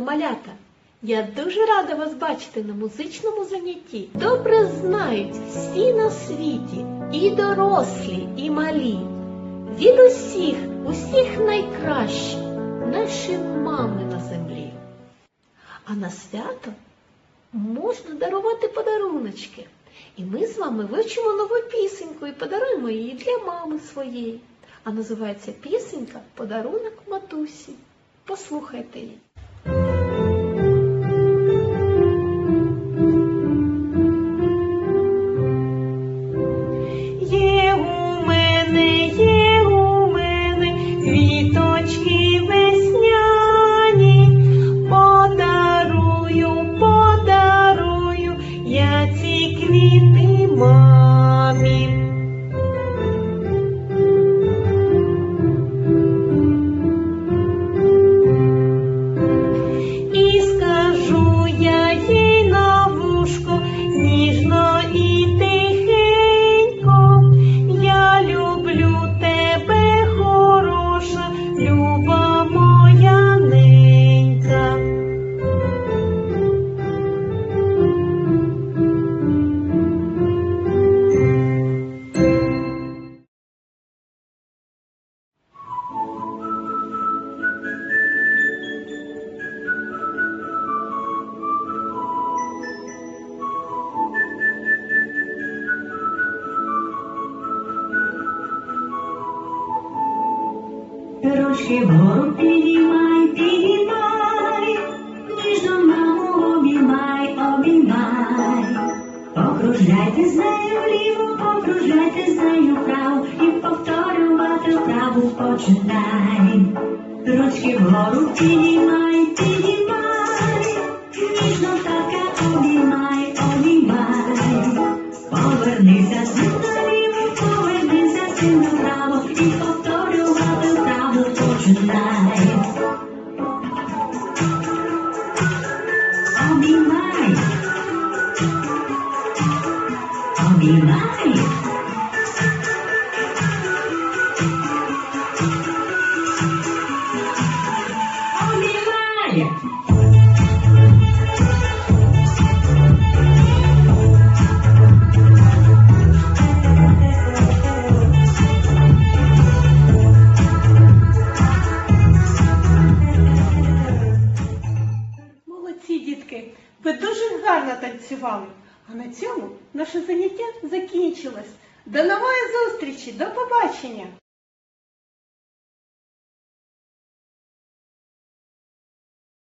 Малята, я дуже рада вас бачити на музичному занятті. Добре знають всі на світі, і дорослі, і малі. Від усіх, усіх найкращі, наші мами на землі. А на свято можна дарувати подаруночки. І ми з вами вивчимо нову пісеньку і подаруємо її для мами своєї. А називається пісенька Подарунок матусі. Послухайте її. квіти мамі. Ручки вгору підіймай, підіймай, ніжно маму обіймай, обіймай. Покружляйте з нею вліво, покружляйте з нею вправо і повторювати вправу починай. Ручки вгору підіймай, підіймай, ніжно така обіймай, обіймай. Повернися з Обіймай. Обіймай. Ви дуже гарно танцювали. А на цьому наше заняття закінчилось. До нової зустрічі, до побачення!